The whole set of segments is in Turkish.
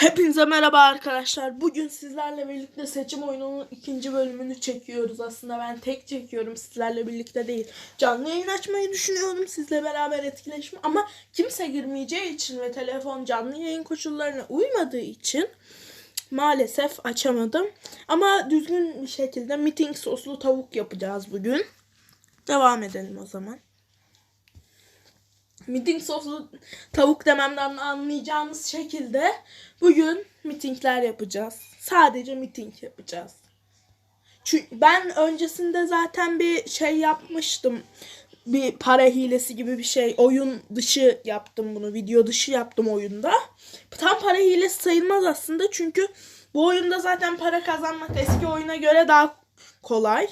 Hepinize merhaba arkadaşlar. Bugün sizlerle birlikte seçim oyununun ikinci bölümünü çekiyoruz. Aslında ben tek çekiyorum sizlerle birlikte değil. Canlı yayın açmayı düşünüyorum sizle beraber etkileşim ama kimse girmeyeceği için ve telefon canlı yayın koşullarına uymadığı için maalesef açamadım. Ama düzgün bir şekilde meeting soslu tavuk yapacağız bugün. Devam edelim o zaman. Meeting soslu tavuk dememden anlayacağınız şekilde bugün mitingler yapacağız. Sadece miting yapacağız. Çünkü ben öncesinde zaten bir şey yapmıştım. Bir para hilesi gibi bir şey. Oyun dışı yaptım bunu. Video dışı yaptım oyunda. Tam para hilesi sayılmaz aslında. Çünkü bu oyunda zaten para kazanmak eski oyuna göre daha kolay.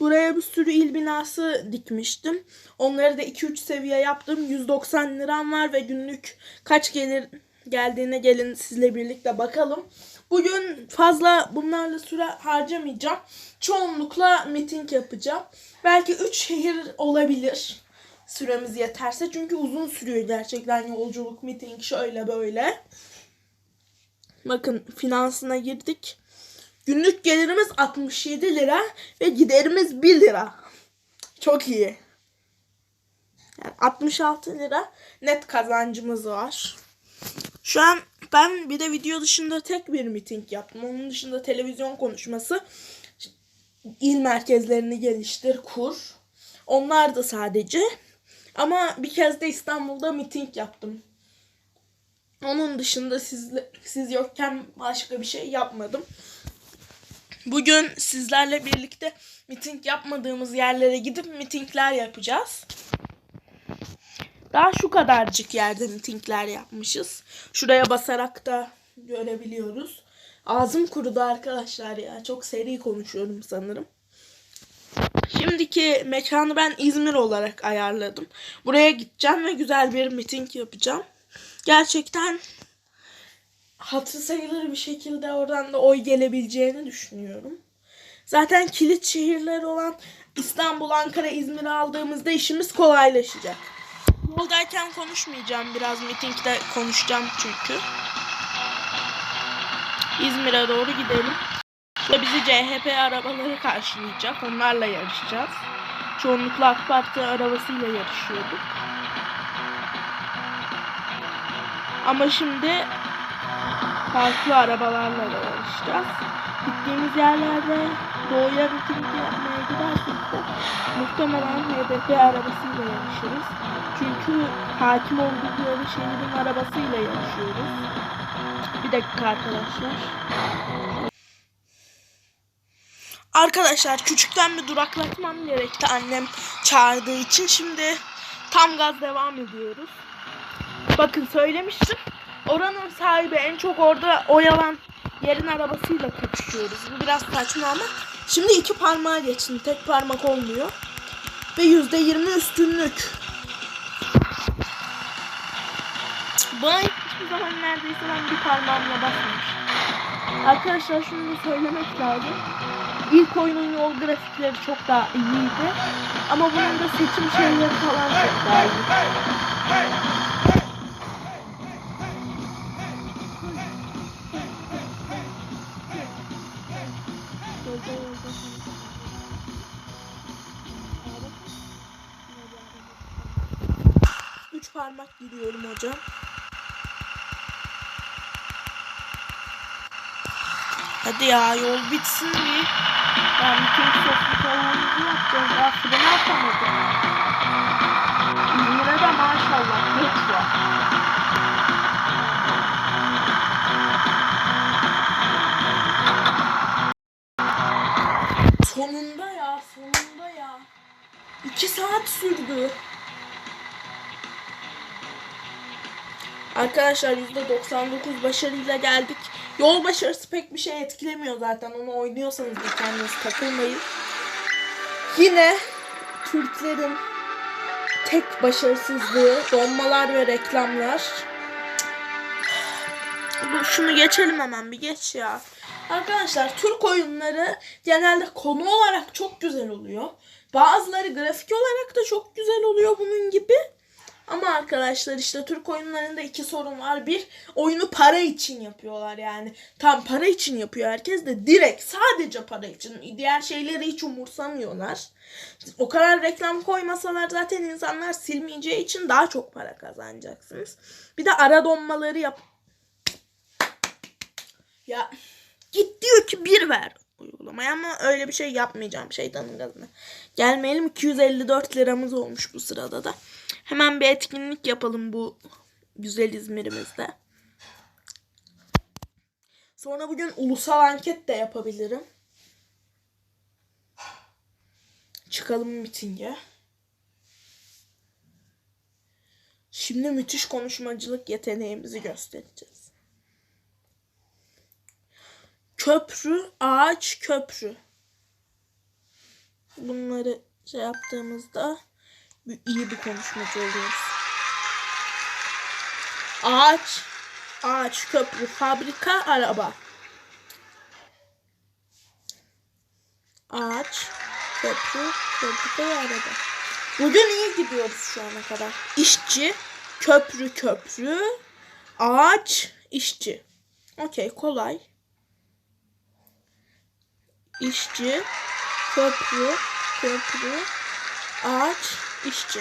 Buraya bir sürü il binası dikmiştim. Onları da 2-3 seviye yaptım. 190 liram var ve günlük kaç gelir geldiğine gelin sizle birlikte bakalım. Bugün fazla bunlarla süre harcamayacağım. Çoğunlukla miting yapacağım. Belki 3 şehir olabilir. Süremiz yeterse. Çünkü uzun sürüyor gerçekten yolculuk, miting şöyle böyle. Bakın finansına girdik. Günlük gelirimiz 67 lira ve giderimiz 1 lira. Çok iyi. Yani 66 lira net kazancımız var. Şu an ben bir de video dışında tek bir miting yaptım. Onun dışında televizyon konuşması, il merkezlerini geliştir, kur. Onlar da sadece. Ama bir kez de İstanbul'da miting yaptım. Onun dışında siz, siz yokken başka bir şey yapmadım. Bugün sizlerle birlikte miting yapmadığımız yerlere gidip mitingler yapacağız. Daha şu kadarcık yerde mitingler yapmışız. Şuraya basarak da görebiliyoruz. Ağzım kurudu arkadaşlar ya. Çok seri konuşuyorum sanırım. Şimdiki mekanı ben İzmir olarak ayarladım. Buraya gideceğim ve güzel bir miting yapacağım. Gerçekten hatır sayılır bir şekilde oradan da oy gelebileceğini düşünüyorum. Zaten kilit şehirler olan İstanbul, Ankara, İzmir'i aldığımızda işimiz kolaylaşacak. Yoldayken konuşmayacağım. Biraz mitingde konuşacağım çünkü. İzmir'e doğru gidelim. Ve bizi CHP arabaları karşılayacak. Onlarla yarışacağız. Çoğunlukla AK Parti arabasıyla yarışıyorduk. Ama şimdi farklı arabalarla da yarışacağız. Gittiğimiz yerlerde doğuya miting yapmaya gidersek de muhtemelen HDP arabasıyla yarışırız. Çünkü hakim oldukları şehrin arabasıyla yarışıyoruz. Bir dakika arkadaşlar. Arkadaşlar küçükten bir duraklatmam gerekti annem çağırdığı için. Şimdi tam gaz devam ediyoruz. Bakın söylemiştim. Oranın sahibi en çok orada oyalan yerin arabasıyla kapışıyoruz. Bu biraz saçma ama şimdi iki parmağa geçtim. Tek parmak olmuyor. Ve yüzde yirmi üstünlük. Bana hiçbir zaman neredeyse ben bir parmağımla basmamışım. Arkadaşlar şunu da söylemek lazım. İlk oyunun yol grafikleri çok daha iyiydi. Ama bunun da seçim şeyleri falan çok daha iyi. Parmak gidiyorum hocam. Hadi ya yol bitsin bir. Ya bütün soslu tavuğumuzu yapacağız. Ya fırına atamadım. İzmir'e de maşallah geç var. Sonunda ya sonunda ya. İki saat sürdü. Arkadaşlar %99 başarıyla geldik. Yol başarısı pek bir şey etkilemiyor zaten. Onu oynuyorsanız da kendiniz takılmayın. Yine Türklerin tek başarısızlığı donmalar ve reklamlar. Şunu geçelim hemen bir geç ya. Arkadaşlar Türk oyunları genelde konu olarak çok güzel oluyor. Bazıları grafik olarak da çok güzel oluyor bunun gibi. Ama arkadaşlar işte Türk oyunlarında iki sorun var. Bir, oyunu para için yapıyorlar yani. Tam para için yapıyor herkes de direkt sadece para için. Diğer şeyleri hiç umursamıyorlar. O kadar reklam koymasalar zaten insanlar silmeyeceği için daha çok para kazanacaksınız. Bir de ara donmaları yap. Ya git diyor ki bir ver uygulamaya ama öyle bir şey yapmayacağım şeytanın gazına. Gelmeyelim 254 liramız olmuş bu sırada da. Hemen bir etkinlik yapalım bu güzel İzmir'imizde. Sonra bugün ulusal anket de yapabilirim. Çıkalım mitinge. Şimdi müthiş konuşmacılık yeteneğimizi göstereceğiz. Köprü, ağaç, köprü. Bunları şey yaptığımızda iyi bir konuşmacı oluyoruz. Ağaç, ağaç, köprü, fabrika, araba. Ağaç, köprü, fabrika araba. Bugün iyi gidiyoruz şu ana kadar. İşçi, köprü, köprü, ağaç, işçi. Okey, kolay. İşçi, köprü, köprü, ağaç, işçi.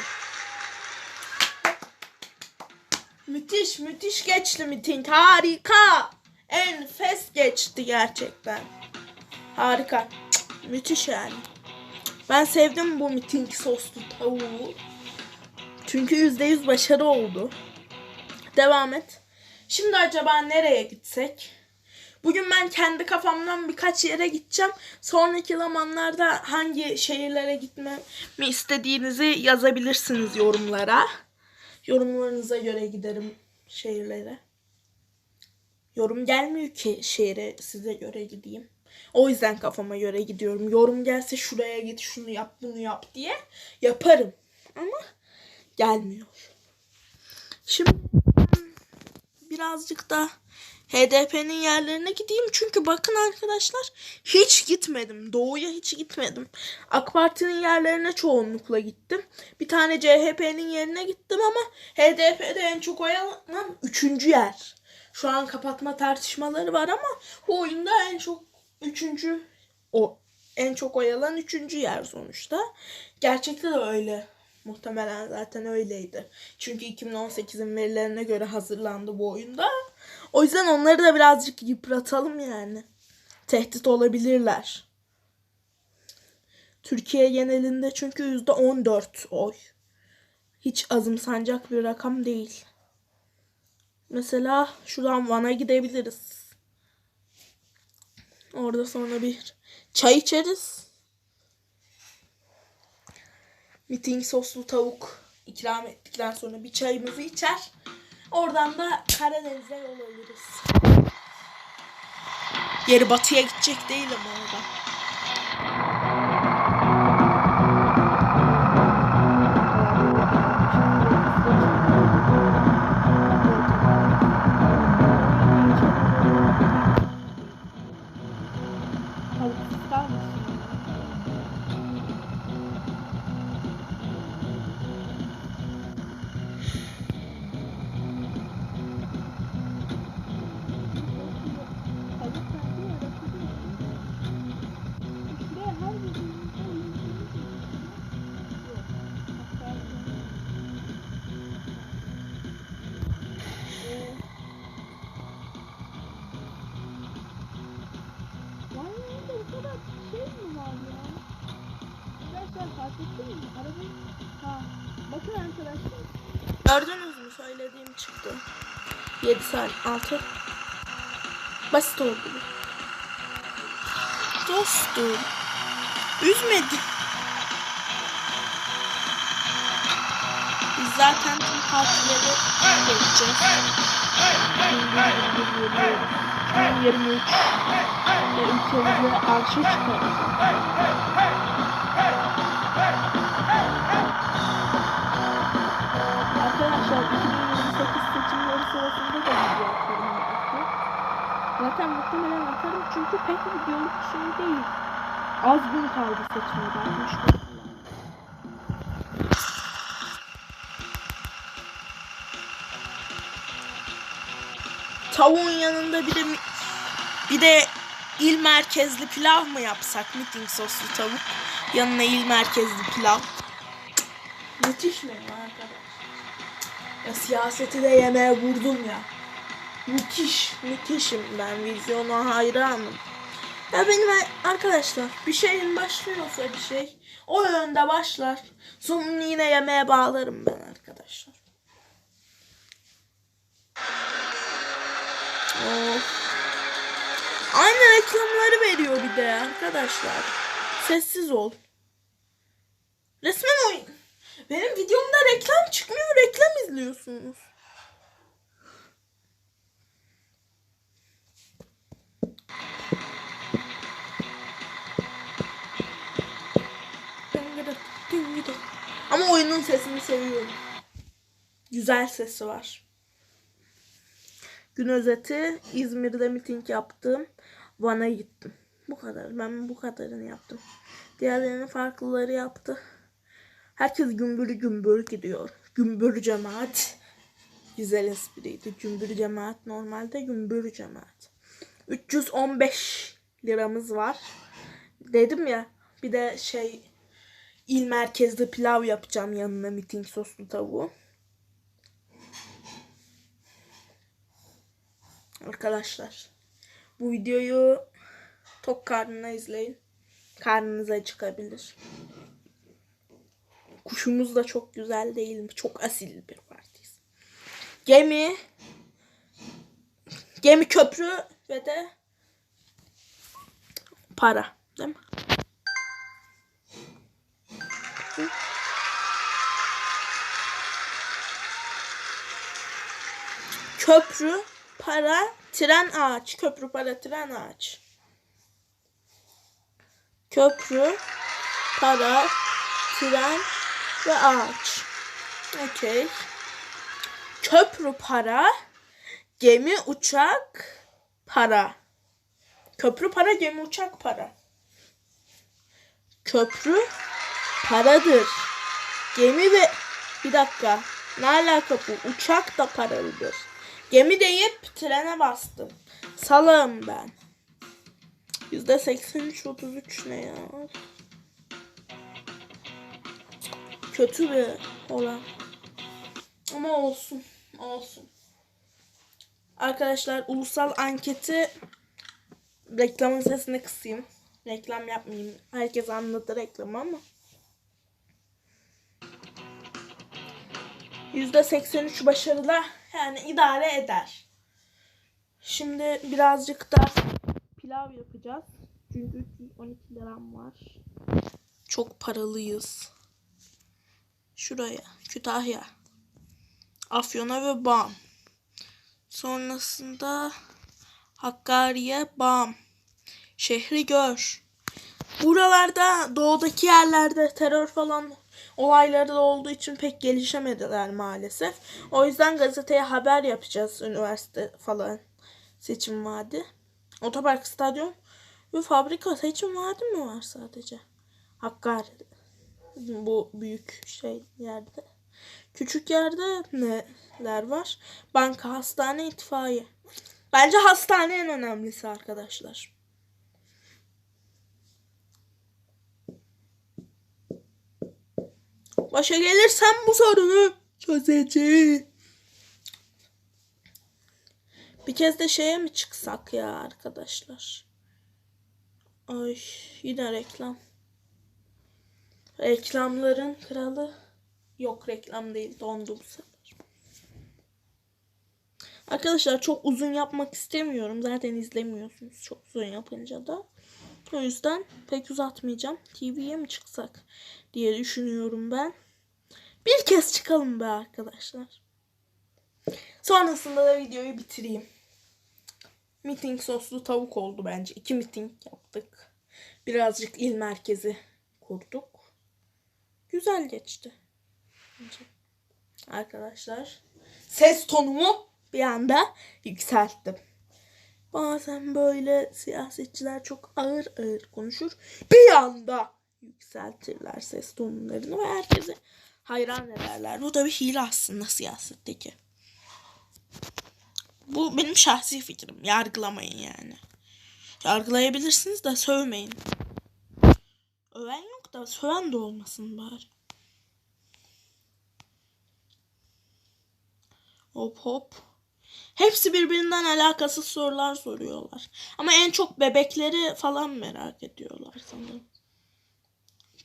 Müthiş, müthiş geçti miting. Harika. Enfes geçti gerçekten. Harika. Müthiş yani. Ben sevdim bu miting soslu tavuğu. Çünkü %100 başarı oldu. Devam et. Şimdi acaba nereye gitsek? Bugün ben kendi kafamdan birkaç yere gideceğim. Sonraki zamanlarda hangi şehirlere gitmemi istediğinizi yazabilirsiniz yorumlara. Yorumlarınıza göre giderim şehirlere. Yorum gelmiyor ki şehre size göre gideyim. O yüzden kafama göre gidiyorum. Yorum gelse şuraya git, şunu yap, bunu yap diye yaparım. Ama gelmiyor. Şimdi birazcık da HDP'nin yerlerine gideyim. Çünkü bakın arkadaşlar hiç gitmedim. Doğuya hiç gitmedim. AK Parti'nin yerlerine çoğunlukla gittim. Bir tane CHP'nin yerine gittim ama HDP'de en çok oy alan üçüncü yer. Şu an kapatma tartışmaları var ama bu oyunda en çok üçüncü o en çok oy alan üçüncü yer sonuçta. Gerçekte de öyle. Muhtemelen zaten öyleydi. Çünkü 2018'in verilerine göre hazırlandı bu oyunda. O yüzden onları da birazcık yıpratalım yani. Tehdit olabilirler. Türkiye genelinde çünkü %14 oy. Hiç azımsanacak bir rakam değil. Mesela şuradan Van'a gidebiliriz. Orada sonra bir çay içeriz. Miting soslu tavuk ikram ettikten sonra bir çayımızı içer. Oradan da Karadeniz'e yol alırız. Geri batıya gidecek değilim orada. Arkadaşlar fark ettiniz mi? Arabayı... Ha. Bakın arkadaşlar. Gördünüz mü söylediğim çıktı. 7 saat 6. Basit oldu. Dostum. Üzmedik. Biz zaten tüm partileri geçeceğiz. Şu an 23. Ve ülkemize arşa çıkaracağız. 2028 seçimleri sırasında da video atarım belki. Zaten muhtemelen atarım çünkü pek videoluk bir şey değil. Az gün kaldı seçimden. Müşteri. tavuğun yanında bir de bir de il merkezli pilav mı yapsak? Miting soslu tavuk yanına il merkezli pilav. Müthiş mi arkadaş? Ya siyaseti de yemeğe vurdum ya. Müthiş, müthişim ben vizyona hayranım. Ya benim e- arkadaşlar bir şeyin başlıyorsa bir şey o yönde başlar. Sonunu yine yemeğe bağlarım ben arkadaşlar. Of. Aynı reklamları veriyor bir de arkadaşlar. Sessiz ol. Resmen oyun. Benim videomda reklam çıkmıyor, reklam izliyorsunuz. Ama oyunun sesini seviyorum. Güzel sesi var. Gün özeti İzmir'de miting yaptım. Van'a gittim. Bu kadar. Ben bu kadarını yaptım. Diğerlerinin farklıları yaptı. Herkes gümbür gümbür gidiyor. Gümbür cemaat. Güzel espriydi. Gümbür cemaat normalde gümbür cemaat. 315 liramız var. Dedim ya bir de şey il merkezli pilav yapacağım yanına miting soslu tavuğu. Arkadaşlar bu videoyu tok karnına izleyin. Karnınız acıkabilir. Kuşumuz da çok güzel değil mi? Çok asil bir partiyiz. Gemi gemi köprü ve de para değil mi? Köprü, para, tren ağaç. Köprü, para, tren ağaç. Köprü, para, tren ve ağaç. Okey. Köprü, para, gemi, uçak, para. Köprü, para, gemi, uçak, para. Köprü, paradır. Gemi ve... Bir dakika. Ne alaka bu? Uçak da paralıdır. Gemi deyip trene bastım. Salağım ben. Yüzde seksen üç otuz üç ne ya? Kötü bir olan. Ama olsun. Olsun. Arkadaşlar ulusal anketi reklamın sesini kısayım. Reklam yapmayayım. Herkes anladı reklamı ama. %83 başarılı yani idare eder. Şimdi birazcık da pilav yapacağız. Çünkü 312 liram var. Çok paralıyız. Şuraya, Kütahya. Afyon'a ve Bam. Sonrasında Hakkari'ye Bam. Şehri gör. Buralarda doğudaki yerlerde terör falan olayları da olduğu için pek gelişemediler maalesef. O yüzden gazeteye haber yapacağız üniversite falan seçim vaadi. Otopark, stadyum ve fabrika seçim vaadi mi var sadece? Hakkari'de. Bu büyük şey yerde. Küçük yerde neler var? Banka, hastane, itfaiye. Bence hastane en önemlisi arkadaşlar. Başa gelirsem bu sorunu çözeceğim. Bir kez de şeye mi çıksak ya arkadaşlar? Ay yine reklam. Reklamların kralı. Yok reklam değil dondu sefer. Arkadaşlar çok uzun yapmak istemiyorum. Zaten izlemiyorsunuz çok uzun yapınca da. O yüzden pek uzatmayacağım. TV'ye mi çıksak diye düşünüyorum ben. Bir kez çıkalım be arkadaşlar. Sonrasında da videoyu bitireyim. Miting soslu tavuk oldu bence. İki miting yaptık. Birazcık il merkezi kurduk. Güzel geçti. Arkadaşlar ses tonumu bir anda yükselttim. Bazen böyle siyasetçiler çok ağır ağır konuşur. Bir anda yükseltirler ses tonlarını ve herkese hayran ederler. Bu da bir hile aslında siyasetteki. Bu benim şahsi fikrim. Yargılamayın yani. Yargılayabilirsiniz de sövmeyin. Öven yok da söven de olmasın bari. Hop hop. Hepsi birbirinden alakasız sorular soruyorlar. Ama en çok bebekleri falan merak ediyorlar sanırım.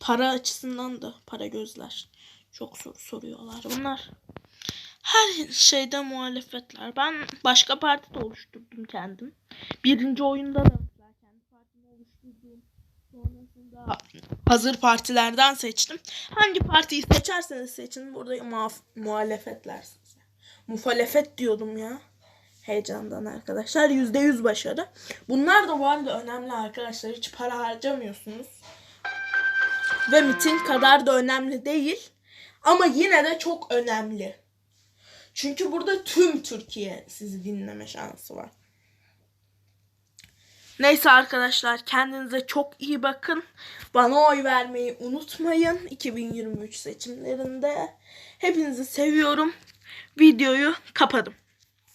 Para açısından da para gözler. Çok soru soruyorlar bunlar. Her şeyde muhalefetler. Ben başka parti de oluşturdum kendim. Birinci oyunda da mesela kendi partimi oluşturdum. Sonrasında hazır partilerden seçtim. Hangi partiyi seçerseniz seçin burada muaf- muhalefetler size. Muhalefet diyordum ya. Heyecandan arkadaşlar. Yüzde yüz başarı. Bunlar da bu arada önemli arkadaşlar. Hiç para harcamıyorsunuz. Ve miting kadar da önemli değil. Ama yine de çok önemli. Çünkü burada tüm Türkiye sizi dinleme şansı var. Neyse arkadaşlar kendinize çok iyi bakın. Bana oy vermeyi unutmayın 2023 seçimlerinde. Hepinizi seviyorum. Videoyu kapadım.